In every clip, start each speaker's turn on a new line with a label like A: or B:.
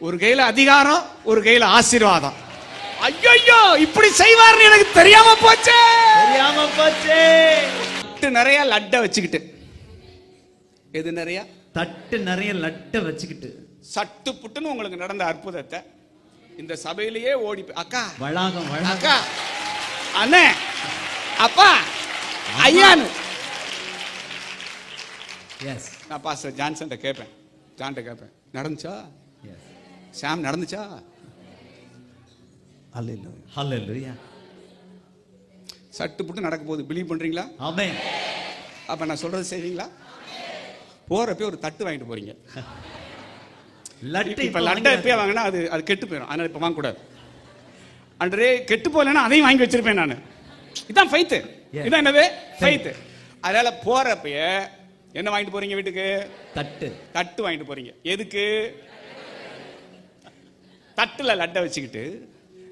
A: ஒரு கையில அதிகாரம் ஒரு கையில ஆசீர்வாதம். ஐயோ இப்படி செய்வார்னு எனக்கு தெரியாம போச்சே.
B: தெரியாம போச்சே.
A: தட்டு நிறைய லட்டை வச்சுக்கிட்டு. எது நிறைய?
B: தட்டு நிறைய லட்டை வச்சுக்கிட்டு.
A: சட்டு புட்டுன்னு உங்களுக்கு நடந்த அற்புதத்தை இந்த சபையிலேயே ஓடி அக்கா
B: வளாகம்
A: அக்கா அண்ணே அப்பா ஐயான்னு
B: எஸ்
A: நான் பாஸ்டர் ஜான்சன்ட்ட கேட்பேன் ஜான்ட்ட கேட்பேன் நடந்துச்சா?
B: எஸ்
A: சாம் நடந்துச்சா? சட்டு புட்டு நடக்க போகுது. பிலீவ் பண்றீங்களா?
B: ஆமென்
A: அப்ப நான் சொல்றது செய்வீங்களா போறப்ப ஒரு தட்டு வாங்கிட்டு போறீங்க.
B: லட்டு
A: இப்ப லட்டை எப்பயே வாங்கினா அது அது கெட்டு போயிடும் அதனால இப்ப வாங்கக்கூடாது. அன்றே கெட்டு போகலைன்னா அதையும் வாங்கி வச்சிருப்பேன் நான். இதான் ஃபைத்து. இதான் என்னது? ஃபைத்து அதனால போறப்பய என்ன வாங்கிட்டு போறீங்க வீட்டுக்கு?
B: தட்டு.
A: தட்டு வாங்கிட்டு போறீங்க. எதுக்கு? தட்டுல லட்டை வச்சுக்கிட்டு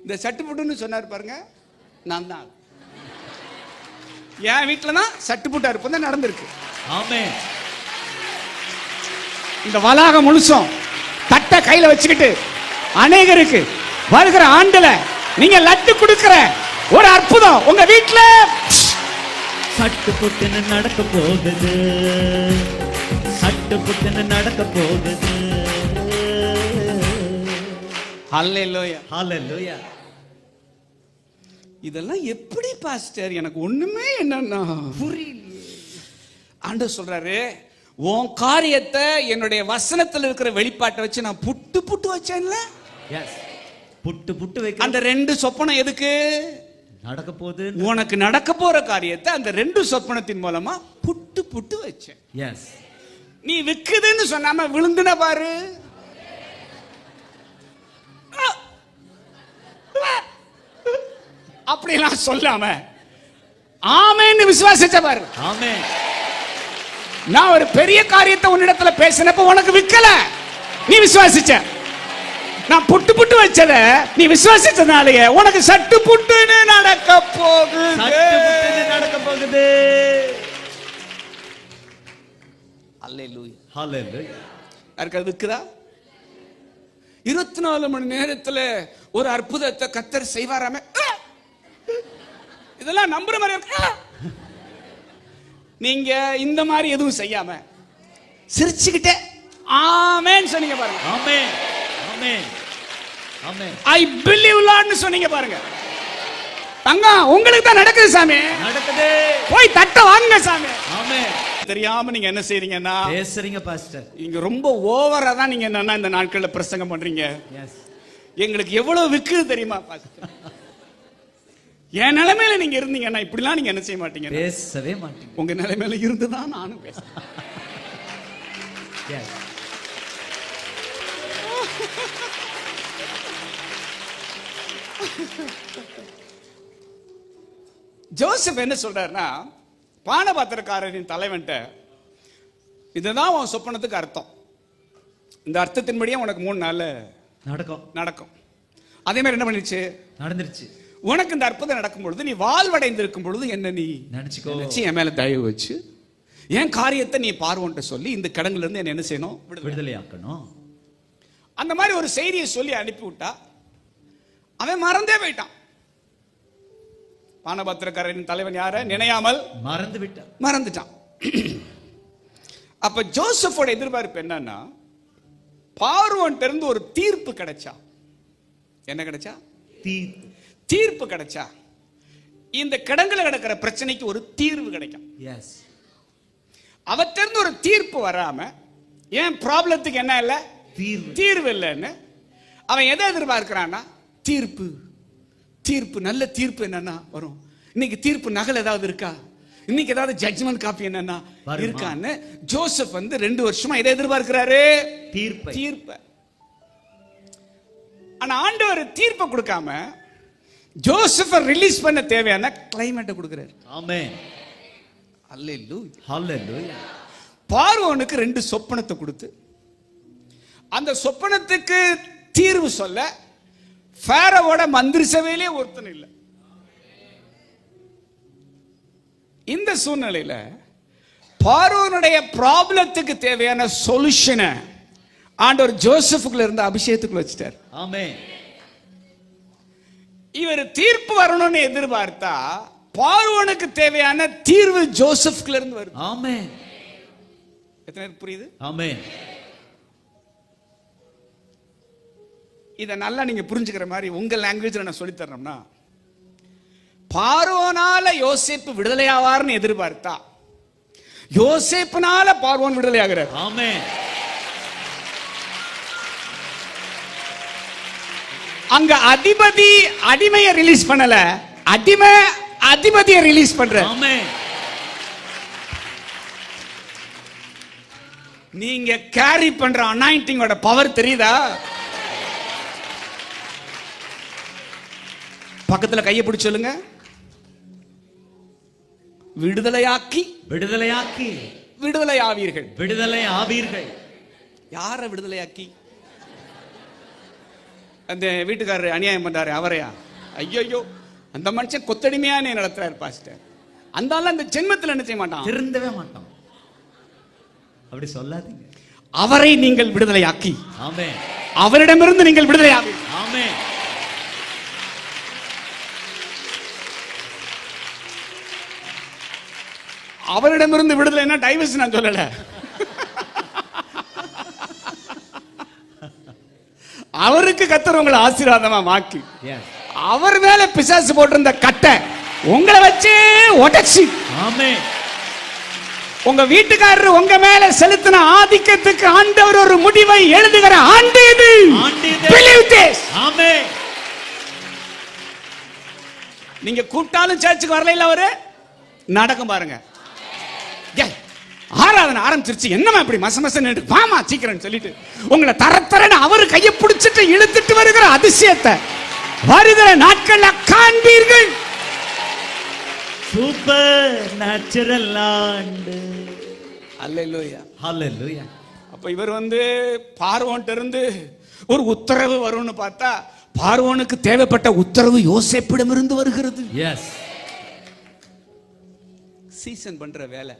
A: இந்த சட்டு புட்டுன்னு சொன்னார் பாருங்க நான் தான். என் வீட்டில் தான் சட்டு புட்டு அறுப்பு தான் நடந்திருக்கு.
B: ஆமென்.
A: இந்த வளாகம் முழுசும் தட்டை கையில வச்சுக்கிட்டு அநேகருக்கு வருகிற ஆண்டுல நீங்க லட்டு கொடுக்கிற ஒரு அற்புதம் உங்க வீட்டுல
B: சட்டு புட்டுன்னு நடக்க போகுது. சட்டு புட்டுன்னு நடக்க போகுது.
A: இதெல்லாம் எப்படி பாஸ்டர் எனக்கு ஒண்ணுமே என்னன்னா
B: புரியலையே.
A: ஆண்டவர் சொல்றாரு உன் காரியத்தை என்னுடைய வசனத்துல இருக்கிற வெளிப்பாட்டை வச்சு நான் புட்டு புட்டு வச்சேன்ல?
B: எஸ் புட்டு புட்டு வைக்க
A: அந்த ரெண்டு சொப்பனம் எதுக்கு?
B: நடக்க போகுது.
A: உனக்கு நடக்க போற காரியத்தை அந்த ரெண்டு சொப்பனத்தின் மூலமா புட்டு புட்டு வச்சேன்.
B: எஸ்
A: நீ விக்குதுன்னு சொன்னாம விழுந்துன பாரு. அப்படிலாம் சொல்லாம ஆமேன்னு விசுவாசிச்ச பாரு.
B: ஆமென்.
A: நான் ஒரு பெரிய காரியத்தை உன்னிடத்துல பேசினப்ப உனக்கு விக்கல. நீ விசுவாசிச்ச. நான் புட்டு புட்டு வச்சத நீ விசுவாசிச்சதுனாலயே உனக்கு சட்டு புட்டுன்னு நடக்க போகுது.
B: நடக்க போகுது.
A: அல்லேலூயா.
B: ஹalleluya
A: யாருக்கு அது விக்குதா? இருபத்தி நாலு மணி நேரத்துல ஒரு அற்புதத்தை கத்தர் செய்வாராம. இதெல்லாம் நம்புற மாதிரி இருக்கு. நீங்க இந்த மாதிரி எதுவும் செய்யாம சிரிச்சுக்கிட்டே ஆமேன்னு சொன்னீங்க பாருங்க.
B: ஆமென். ஆமென். ஆமென்.
A: ஐ பிலீவ் லார்ட்னு சொன்னீங்க பாருங்க. தங்கம் உங்களுக்கு தான் நடக்குது சாமி.
B: நடக்குது.
A: போய் தட்ட வாங்குங்க சாமி.
B: ஆமென்.
A: தெரியாம நீங்க என்ன செய்றீங்கன்னா
B: பேசுறீங்க பாஸ்டர்
A: இங்க ரொம்ப ஓவரா தான் நீங்க என்னன்னா இந்த நாட்கள்ல பிரசங்கம் பண்றீங்க.
B: எஸ்
A: எங்களுக்கு எவ்வளவு விக்குது தெரியுமா பாஸ்டர் என் நிலைமையில நீங்க இருந்தீங்கன்னா இப்படிலாம் நீங்க என்ன செய்ய மாட்டீங்க?
B: பேசவே மாட்டீங்க.
A: உங்க நிலைமையில இருந்து தான் நானும் பேசுறேன் ஜோசப் என்ன சொல்றாருன்னா பானபாத்திரக்காரரின் தலைவன்ட்ட இதுதான் உன் சொப்பனத்துக்கு அர்த்தம். இந்த அர்த்தத்தின்படியே உனக்கு மூணு நாள்ல
B: நடக்கும்.
A: நடக்கும். அதே மாதிரி என்ன பண்ணிச்சு
B: நடந்துருச்சு.
A: உனக்கு இந்த அற்புதம் நடக்கும் பொழுது நீ வாழ்வடைந்திருக்கும் பொழுது என்ன நீ?
B: நினைச்சுக்கோ.
A: நினைச்சு என் மேல தயவு வச்சு என் காரியத்தை நீ பார்வோன்ட்ட சொல்லி இந்த கடங்குல இருந்து என்ன என்ன செய்யணும்? விடுதலை.
B: விடுதலையாக்கணும்.
A: அந்த மாதிரி ஒரு செய்தியை சொல்லி அனுப்பி விட்டா அவன் மறந்தே போயிட்டான். பானபத்திரக்காரரின் தலைவன் யார? நினையாமல்
B: மறந்து விட்டார்
A: மறந்துட்டான். அப்ப ஜோசப்போட எதிர்பார்ப்பு என்னன்னா பார்வோன்ட்ட இருந்து ஒரு தீர்ப்பு கிடைச்சா. என்ன கிடைச்சா?
B: தீர்த்து
A: தீர்ப்பு கிடைச்சா இந்த கிடங்குல கிடக்கிற பிரச்சனைக்கு ஒரு தீர்வு கிடைக்கும்.
B: எஸ்
A: அவற்றிருந்து ஒரு தீர்ப்பு வராம ஏன் ப்ராப்ளத்துக்கு என்ன இல்லை?
B: தீர்வு.
A: தீர்வு இல்லைன்னு அவன் எதை எதிர்பார்க்கிறான்னா தீர்ப்பு. தீர்ப்பு நல்ல தீர்ப்பு என்னன்னா வரும். இன்னைக்கு தீர்ப்பு நகல் ஏதாவது இருக்கா? இன்னைக்கு ஏதாவது ஜட்ஜ்மெண்ட் காப்பி என்னன்னா? இருக்கான்னு ஜோசப் வந்து ரெண்டு வருஷமா எதை எதிர்பார்க்கிறாரு?
B: தீர்ப்பை.
A: தீர்ப்பை. ஆனா ஆண்டவர் தீர்ப்பை கொடுக்காம ஜோசப்பை ரிலீஸ் பண்ண தேவையான கிளைமேட்டை கொடுக்கிறாரு.
B: ஆமென்.
A: அல்லேலூயா.
B: ஹalleluya
A: பார்வோனுக்கு ரெண்டு சொப்பனத்தை கொடுத்து அந்த சொப்பனத்துக்கு தீர்வு சொல்ல ஃபேரவோட மந்திரி சபையிலே ஒருத்தன் இல்லை. இந்த சூழ்நிலையில பார்வோனுடைய ப்ராப்ளத்துக்கு தேவையான சொல்யூஷனை ஆண்டவர் ஜோசப்புக்குள்ள இருந்த அபிஷேகத்துக்குள்ள வச்சுட்டார்.
B: ஆமென்.
A: இவர் தீர்ப்பு வரணும்னு எதிர்பார்த்தா பார்வோனுக்கு தேவையான தீர்வு ஜோசப்குள்ள இருந்து வருது.
B: ஆமென்.
A: எத்தனை புரியுது?
B: ஆமென்.
A: இதை நல்லா நீங்க புரிஞ்சுக்கிற மாதிரி உங்க லாங்குவேஜ்ல நான் சொல்லித் தரணும்னா பார்வோனால யோசேப்பு விடுதலையாவார்னு எதிர்பார்த்தா யோசேப்புனால பார்வோன் விடுதலையாகிறார்.
B: ஆமென்.
A: அங்க அதிபதி அடிமையை ரிலீஸ் பண்ணல. அடிமை அதிபதியை ரிலீஸ் பண்ற. நீங்க கேரி பண்ற அனாயிண்டிங்கோட பவர் தெரியுதா? பக்கத்துல கையை பிடிச்சு சொல்லுங்க. விடுதலையாக்கி
B: விடுதலையாக்கி
A: விடுதலை ஆவீர்கள்.
B: விடுதலை ஆவீர்கள்.
A: யார விடுதலையாக்கி? அந்த வீட்டுக்காரர் அநியாயம் பண்றாரு அவரையா? ஐயோ அந்த மனுஷன் கொத்தடிமையா நீ நடத்துறாரு பாஸ்டர். அந்த ஆள் அந்த ஜென்மத்தில் என்ன செய்ய மாட்டான்?
B: திருந்தவே மாட்டோம் அப்படி சொல்லாதீங்க.
A: அவரை நீங்கள் விடுதலையாக்கி
B: ஆமென்.
A: அவரிடமிருந்து நீங்கள் விடுதலையாவீர்கள்
B: ஆமென்.
A: அவரிடமிருந்து விடுதலைன்னா டைவர்ஸ் நான் சொல்லல. அவருக்கு கத்தர் உங்களை ஆசீர்வாதமா மாக்கி அவர் மேல பிசாசு போட்டிருந்த கட்டை உங்களை வச்சு உடைச்சி. உங்க வீட்டுக்காரர் உங்க மேல செலுத்தின ஆதிக்கத்துக்கு ஆண்டவர் ஒரு முடிவை எழுதுகிற ஆண்டு இது. நீங்க கூப்பிட்டாலும் சர்ச்சுக்கு வரல அவரு? நடக்கும் பாருங்க. ஆராதனை ஆரம்பிச்சிருச்சு. என்னமா இப்படி மச மச வாமா சீக்கிரம் சொல்லிட்டு. உங்களை தரத்தரன்னு அவரு கையை பிடிச்சிட்டு இழுத்துட்டு வருகிற அதிசயத்தை வருகிற நாட்கள்ல காண்பீர்கள்.
B: சூப்பர் நேச்சுரல் ஆண்டு
A: அல்லேலூயா.
B: ஹalleluya
A: அப்ப இவர் வந்து பார்வோன்ட்ட இருந்து ஒரு உத்தரவு வரும்னு பார்த்தா பார்வோனுக்கு தேவைப்பட்ட உத்தரவு யோசேப்பிடம் இருந்து வருகிறது.
B: எஸ்
A: சீசன் பண்ற வேலை.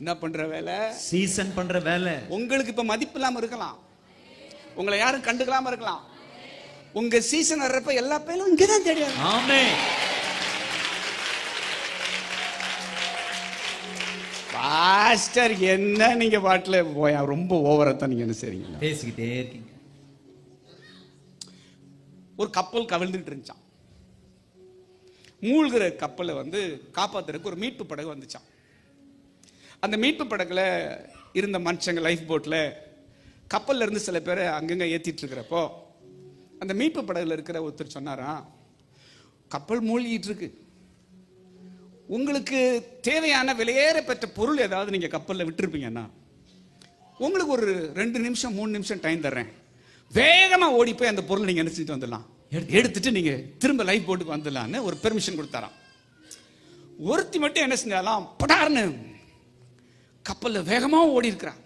A: என்ன பண்ற வேலை?
B: சீசன் பண்ற வேலை.
A: உங்களுக்கு இப்ப மதிப்பு இல்லாம இருக்கலாம். உங்களை யாரும் கண்டுக்கலாம இருக்கலாம். உங்க சீசன் வர்றப்ப எல்லா பேரும் இங்கதான் வரும்.
B: ஆமென்
A: பாஸ்டர் என்ன நீங்க பாட்டுல போய்? ரொம்ப ஓவரா தான் நீங்க என்ன செய்றீங்க?
B: பேசிக்கிட்டே இருக்கீங்க.
A: ஒரு கப்பல் கவிழ்ந்துட்டு இருந்துச்சான் மூழ்கிற கப்பலை வந்து காப்பாத்துறதுக்கு ஒரு மீட்பு படகு வந்துச்சான் அந்த மீட்பு படகுல இருந்த மனுஷங்க லைஃப் போட்ல கப்பல்ல இருந்து சில பேரை அங்கங்க ஏத்திட்டு இருக்கிறப்போ அந்த மீட்பு படகுல இருக்கிற ஒருத்தர் சொன்னாராம் கப்பல் மூழ்கிட்டு இருக்கு. உங்களுக்கு தேவையான விலையேற பெற்ற பொருள் ஏதாவது நீங்க கப்பல்ல விட்டுருப்பீங்கன்னா உங்களுக்கு ஒரு ரெண்டு நிமிஷம் மூணு நிமிஷம் டைம் தர்றேன். வேகமா ஓடி போய் அந்த பொருளை நீங்க என்ன செஞ்சுட்டு வந்துடலாம் எடுத்துட்டு நீங்க திரும்ப லைஃப் போட்டுக்கு வந்துடலாம்னு ஒரு பெர்மிஷன் கொடுத்தாராம். ஒருத்தி மட்டும் என்ன செஞ்சாலாம் படார்னு கப்பல்ல வேகமா ஓடி இருக்கிறான்.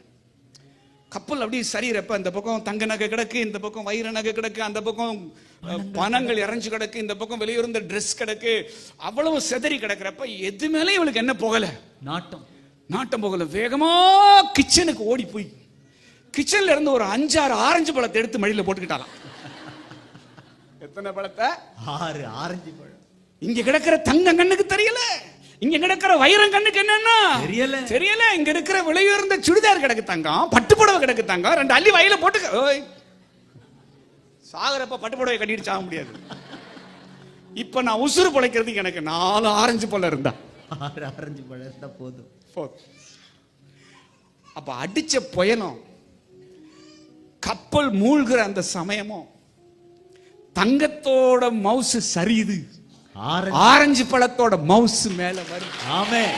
A: கப்பல் அப்படியே சரியிறப்ப இந்த பக்கம் தங்க நகை கிடக்கு இந்த பக்கம் வைர நகை கிடக்கு அந்த பக்கம் பணங்கள் இறஞ்சு கிடக்கு இந்த பக்கம் வெளியுறந்த ட்ரெஸ் கிடக்கு. அவ்வளவு செதறி கிடக்கிறப்ப எது மேலே இவளுக்கு என்ன போகல?
B: நாட்டம்.
A: நாட்டம் போகல. வேகமா கிச்சனுக்கு ஓடி போய் கிச்சன்ல இருந்து ஒரு அஞ்சாறு ஆரஞ்சு பழத்தை எடுத்து மடியில போட்டுக்கிட்டாலாம் எத்தனை பழத்தை?
B: ஆறு ஆரஞ்சு பழம்.
A: இங்க கிடக்கிற தங்க கண்ணுக்கு தெரியல. இங்க கிடக்கிற வைரம் கண்ணுக்கு என்னன்னா?
B: தெரியல.
A: தெரியல. இங்க இருக்கிற விலையுயர்ந்த சுடிதார் கிடக்கு தங்கம் பட்டு புடவை கிடக்கு தங்கம் ரெண்டு அள்ளி வயல போட்டு ஓய். சாகரப்ப பட்டு புடவை கட்டிட்டு சாக முடியாது. இப்ப நான் உசுறு பிழைக்கிறதுக்கு எனக்கு நாலு ஆரஞ்சு பழம் இருந்தா.
B: ஆறு ஆரஞ்சு பழம் இருந்தா போதும்.
A: போதும். அப்ப அடிச்ச புயலும் கப்பல் மூழ்கிற அந்த சமயமும் தங்கத்தோட மவுசு சரியுது.
B: ஆரஞ்சு.
A: பழத்தோட மவுசு மேல வருது
B: ஆமென்.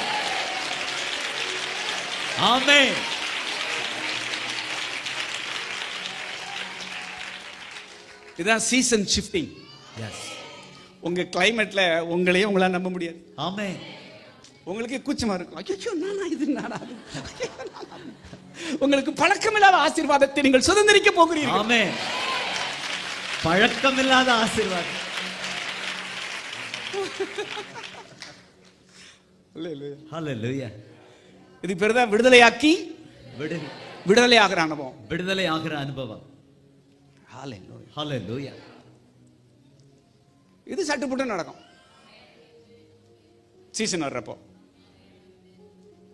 B: ஆமென்.
A: இதுதான் சீசன் ஷிஃப்டிங்
B: எஸ்
A: உங்க கிளைமேட்ல உங்களையே உங்களால நம்ப முடியாது.
B: ஆமென்.
A: உங்களுக்கு கூச்சமா இருக்கும். ஐயோ நானா இது நானா? உங்களுக்கு பழக்கமில்லாத ஆசீர்வாதத்தை நீங்கள் சுதந்திரிக்க போகிறீர்கள்.
B: ஆமென். பழக்கமில்லாத ஆசீர்வாதம்.
A: இது பேர் தான் விடுதலையாக்கி
B: விடு
A: விடுதலை ஆகிற அனுபவம்.
B: விடுதலை ஆகிற அனுபவம்
A: இது சட்டுப்புட்டு நடக்கும். சீசன் வர்றப்போ.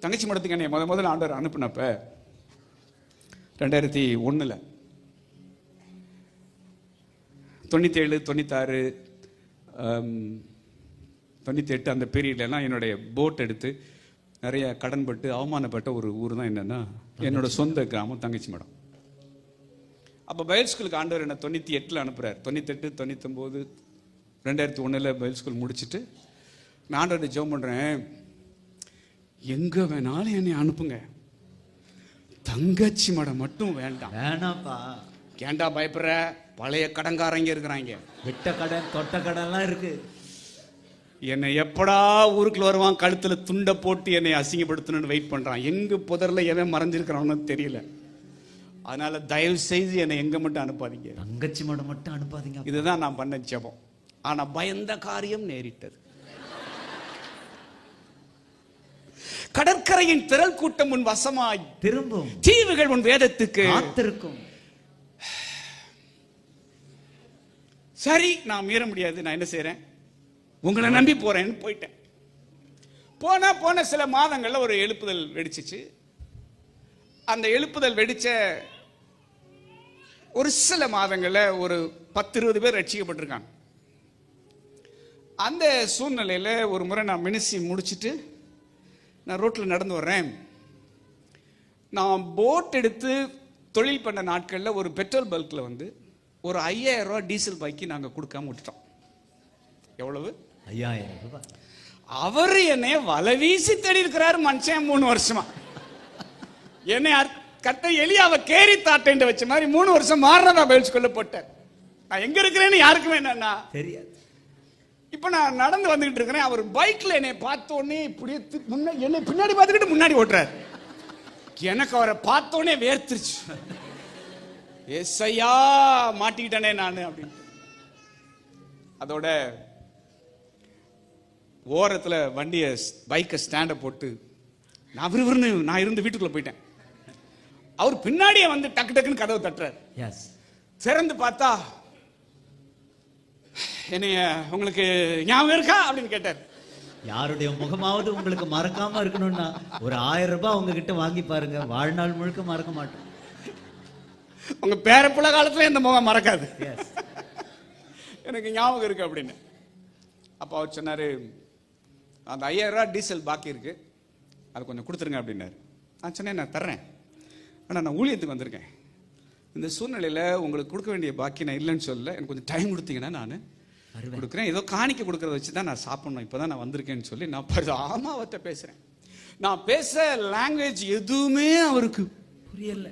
A: தங்கச்சி மடத்துக்கு என்னை முத முதல்ல ஆண்டவர் அனுப்புனப்ப ரெண்டாயிரத்தி ஒண்ணுல தொண்ணூத்தேழு தொண்ணூத்தாறு தொண்ணூத்தி எட்டு அந்த பீரியட்லாம் என்னுடைய போட் எடுத்து நிறைய கடன்பட்டு அவமானப்பட்ட ஒரு ஊர் தான் என்னன்னா என்னோட சொந்த கிராமம் தங்கச்சி மடம். அப்போ பைல் ஸ்கூலுக்கு ஆண்டவர் என்ன தொண்ணூற்றி எட்டில் அனுப்புகிறார் தொண்ணூத்தெட்டு தொண்ணூத்தொம்போது ரெண்டாயிரத்தி ஒன்றில் பைல் ஸ்கூல் முடிச்சுட்டு நான் ஆண்டவர்கிட்ட ஜெபம் பண்ணுறேன் எங்கே வேணாலும் என்னை அனுப்புங்க. தங்கச்சி மடம் மட்டும் வேண்டாம்.
B: வேணாம்ப்பா
A: ஏன்டா பயப்படுற? பழைய கடன்காரங்க இருக்கிறாங்க.
B: விட்ட கடன் தொட்ட கடன்லாம் இருக்கு.
A: என்னை எப்படா ஊருக்குள்ள வருவான் கழுத்துல துண்டை போட்டு என்னை அசிங்கப்படுத்தணும்னு வெயிட் பண்றான். எங்க புதர்ல எவன் மறைஞ்சிருக்கிறான்னு தெரியல. அதனால தயவு செய்து என்னை எங்க மட்டும் அனுப்பாதீங்க.
B: தங்கச்சி மடம் மட்டும் அனுப்பாதீங்க.
A: இதுதான் நான் பண்ண ஜெபம். ஆனா பயந்த காரியம் நேரிட்டது. கடற்கரையின் திரள் கூட்டம் உன் வசமாய்.
B: திரும்பும்.
A: தீவுகள் உன் வேதத்துக்கு.
B: காத்திருக்கும்.
A: சரி நான் மீற முடியாது. நான் என்ன செய்றேன்? உங்களை நம்பி போறேன்னு போயிட்டேன். போனா போன சில மாதங்கள்ல ஒரு எழுப்புதல் வெடிச்சிச்சு. அந்த எழுப்புதல் வெடிச்ச ஒரு சில மாதங்கள்ல ஒரு பத்து இருபது பேர் ரட்சிக்கப்பட்டிருக்காங்க. அந்த சூழ்நிலையில ஒரு முறை நான் மினிசி முடிச்சிட்டு நான் ரோட்டில் நடந்து வர்றேன். நான் போட் எடுத்து தொழில் பண்ண நாட்களில் ஒரு பெட்ரோல் பல்கில் வந்து ஒரு ஐயாயிரம் ரூபா டீசல் பைக்கு நாங்கள் கொடுக்காம விட்டுட்டோம். எவ்வளவு?
B: ஐயாயிரம் ரூபாய்.
A: அவர் என்னை வலை வீசி தேடி இருக்கிறாரு மனுஷன் மூணு வருஷமா. என்னை கத்த எலியாவை கேரி தாட்டேன் வச்ச மாதிரி மூணு வருஷம் மாறினதா பயிற்சி கொள்ள போட்டார். நான் எங்க இருக்கிறேன்னு யாருக்குமே என்னன்னா?
B: தெரியாது.
A: இப்ப நான் நடந்து வந்துகிட்டு இருக்கிறேன். அவர் பைக்ல என்னை பார்த்த உடனே இப்படியே தி- முன்ன என்னை பின்னாடி பார்த்துக்கிட்டு முன்னாடி ஓட்டுறாரு. எனக்கு அவரை பார்த்த உடனே வேர்த்துருச்சு எஸ்ஐயா மாட்டிக்கிட்டேனே நான் அப்படின்னு அதோட ஓரத்துல வண்டியை பைக்கை ஸ்டாண்டை போட்டு நான் விறுவிறுன்னு நான் இருந்து வீட்டுக்குள்ள போயிட்டேன். அவர் பின்னாடியே வந்து டக்கு டக்குன்னு கதவை தட்டுறாரு.
B: எஸ்
A: திறந்து பார்த்தா என்னைய உங்களுக்கு ஞாபகம் இருக்கா? அப்படின்னு கேட்டார்.
B: யாருடைய முகமாவது உங்களுக்கு மறக்காம இருக்கணும்னா ஒரு ஆயிரம் ரூபாய் உங்ககிட்ட வாங்கி பாருங்க. வாழ்நாள் முழுக்க மறக்க மாட்டோம்.
A: உங்க பேரப்புள்ள காலத்துல இந்த முகம் மறக்காது. எனக்கு ஞாபகம் இருக்கு அப்படின்னு. அப்போ அவர் சொன்னாரு அந்த ஐயாயிரம் ரூபாய் டீசல் பாக்கி இருக்கு. அது கொஞ்சம் கொடுத்துருங்க அப்படின்னாரு. நான் சொன்னேன் நான் தர்றேன். ஆனால் நான் ஊழியத்துக்கு வந்திருக்கேன். இந்த சூழ்நிலையில் உங்களுக்கு கொடுக்க வேண்டிய பாக்கி நான் இல்லைன்னு சொல்லல. எனக்கு கொஞ்சம் டைம் கொடுத்தீங்கன்னா நான். கொடுக்குறேன். ஏதோ காணிக்க கொடுக்கறத வச்சு தான் நான் சாப்பிடணும். இப்போ தான் நான் வந்திருக்கேன்னு சொல்லி நான் பரி ஆமாவத்தை பேசுகிறேன் நான் பேச லாங்குவேஜ் எதுவுமே அவருக்கு
B: புரியல.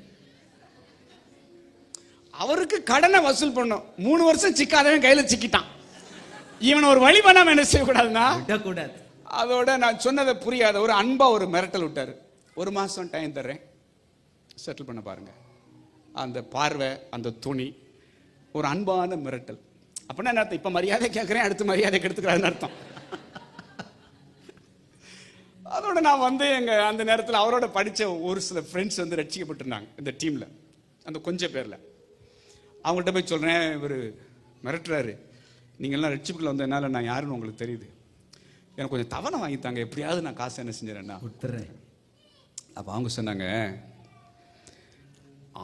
A: அவருக்கு கடனை வசூல் பண்ணும். மூணு வருஷம் சிக்காதவன் கையில சிக்கிட்டான். இவன் ஒரு வழி பண்ணாம என்ன செய்யக்கூடாதுன்னா
B: விடக்கூடாது.
A: அதோட நான் சொன்னதை புரியாத ஒரு அன்பா ஒரு மிரட்டல் விட்டாரு. ஒரு மாசம் டைம் தர்றேன். செட்டில் பண்ண பாருங்க. அந்த பார்வை அந்த துணி ஒரு அன்பான மிரட்டல். அப்படின்னா என்ன அர்த்தம்? இப்ப மரியாதை கேட்குறேன் அடுத்து மரியாதை கெடுத்துக்கிறாருன்னு அர்த்தம். அதோட நான் வந்து எங்கள் அந்த நேரத்தில் அவரோட படித்த ஒரு சில ஃப்ரெண்ட்ஸ் வந்து ரட்சிக்கப்பட்டிருந்தாங்க இந்த டீமில் அந்த கொஞ்ச பேரில். அவங்கள்ட்ட போய் சொல்கிறேன் இவர் மிரட்டுறாரு. நீங்கள்லாம் ரட்சிப்புக்குள்ள வந்ததுனால நான் யாருன்னு உங்களுக்கு தெரியுது. எனக்கு கொஞ்சம் தவணை வாங்கித்தாங்க. எப்படியாவது நான் காசு என்ன செஞ்சிடறேன்னா.
B: கொடுத்துறேன்
A: அப்போ அவங்க சொன்னாங்க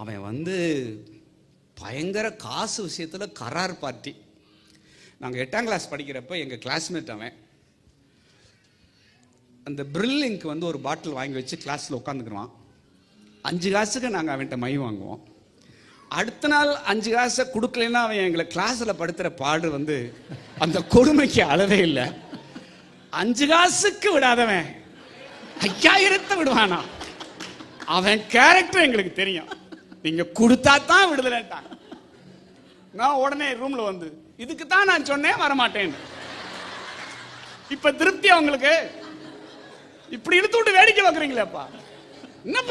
A: அவன் வந்து பயங்கர காசு விஷயத்தில் கரார் பார்ட்டி நாங்கள் எட்டாம் கிளாஸ் படிக்கிறப்ப எங்கள் கிளாஸ்மேட் அவன் அந்த பிரில்லிங்க்கு வந்து ஒரு பாட்டில் வாங்கி வச்சு கிளாஸில் உட்காந்துக்குருவான் அஞ்சு காசுக்கு நாங்கள் அவன்கிட்ட மை வாங்குவோம். அடுத்த நாள் அஞ்சு காசை கொடுக்கலைன்னா அவன் எங்களை கிளாஸில் படுத்துகிற பாடு வந்து அந்த கொடுமைக்கு அளவே இல்லை. அஞ்சு காசுக்கு விடாதவன். ஐயாயிரத்தை விடுவானா? அவன் கேரக்டர் எங்களுக்கு தெரியும். நீங்க கொடுத்தா தான் விடுதலைட்டாங்க நான் உடனே ரூம்ல வந்து இதுக்கு தான் நான் சொன்னேன் வரமாட்டேன். இப்ப திருப்தி அவங்களுக்கு. இப்படி இழுத்து விட்டு வேடிக்கை பார்க்குறீங்களேப்பா. என்னப்பா